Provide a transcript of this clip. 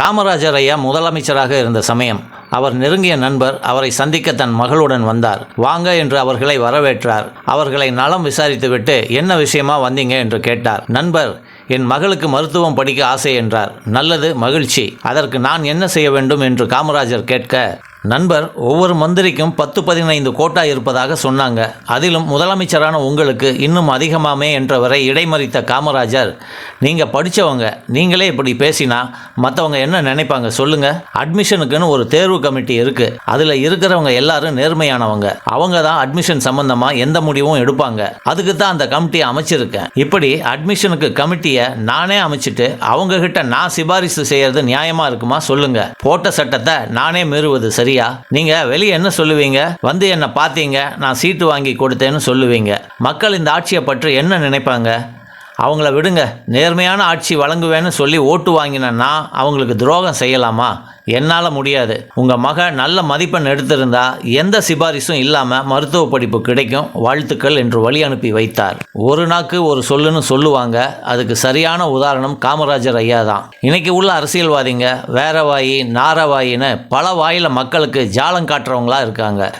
காமராஜர் ஐயா முதலமைச்சராக இருந்த சமயம் அவர் நெருங்கிய நண்பர் அவரை சந்திக்க தன் மகளுடன் வந்தார். வாங்க என்று அவர்களை வரவேற்றார். அவர்களை நலம் விசாரித்துவிட்டு என்ன விஷயமா வந்தீங்க? என்று கேட்டார். நண்பர் என் மகளுக்கு மருத்துவம் படிக்க ஆசை என்றார். நல்லது மகிழ்ச்சி. அதற்கு நான் என்ன செய்ய வேண்டும்? என்று காமராஜர் கேட்க நண்பர் ஒவ்வொரு மந்திரிக்கும் பத்து பதினைந்து கோட்டா இருப்பதாக சொன்னாங்க. அதிலும் முதலமைச்சரான உங்களுக்கு இன்னும் அதிகமாமே என்றவரை இடைமறித்த காமராஜர் நீங்கள் படித்தவங்க நீங்களே இப்படி பேசினா மற்றவங்க என்ன நினைப்பாங்க சொல்லுங்க. அட்மிஷனுக்குன்னு ஒரு தேர்வு கமிட்டி இருக்கு. அதில் இருக்கிறவங்க எல்லாரும் நேர்மையானவங்க. அவங்க தான் அட்மிஷன் சம்பந்தமாக எந்த முடிவும் எடுப்பாங்க. அதுக்கு தான் அந்த கமிட்டியை அமைச்சிருக்கேன். இப்படி அட்மிஷனுக்கு கமிட்டியை நானே அமைச்சிட்டு அவங்க கிட்ட நான் சிபாரிசு செய்யறது நியாயமாக இருக்குமா சொல்லுங்க. போட்ட சட்டத்தை நானே மீறுவது சரியா? நீங்க வெளியே என்ன சொல்லுவீங்க? வந்து என்ன பார்த்தீங்க நான் சீட்டு வாங்கி கொடுத்தேன்னு சொல்லுவீங்க. மக்கள் இந்த ஆட்சியை பற்றி என்ன நினைப்பாங்க? அவங்கள விடுங்க. நேர்மையான ஆட்சி வழங்குவேன்னு சொல்லி ஓட்டு வாங்கினேன்னா அவங்களுக்கு துரோகம் செய்யலாமா? என்னால் முடியாது. உங்கள் மக நல்ல மதிப்பெண் எடுத்திருந்தா எந்த சிபாரிசும் இல்லாமல் மருத்துவ படிப்பு கிடைக்கும் வாழ்த்துக்கள் என்று வழி அனுப்பி வைத்தார். ஒரு நாக்கு ஒரு சொல்லுன்னு சொல்லுவாங்க. அதுக்கு சரியான உதாரணம் காமராஜர் ஐயா தான். இன்னைக்கு உள்ள அரசியல்வாதிங்க வேற வாயி நார வாயின்னு பல வாயில மக்களுக்கு ஜாலம் காட்டுறவங்களா இருக்காங்க.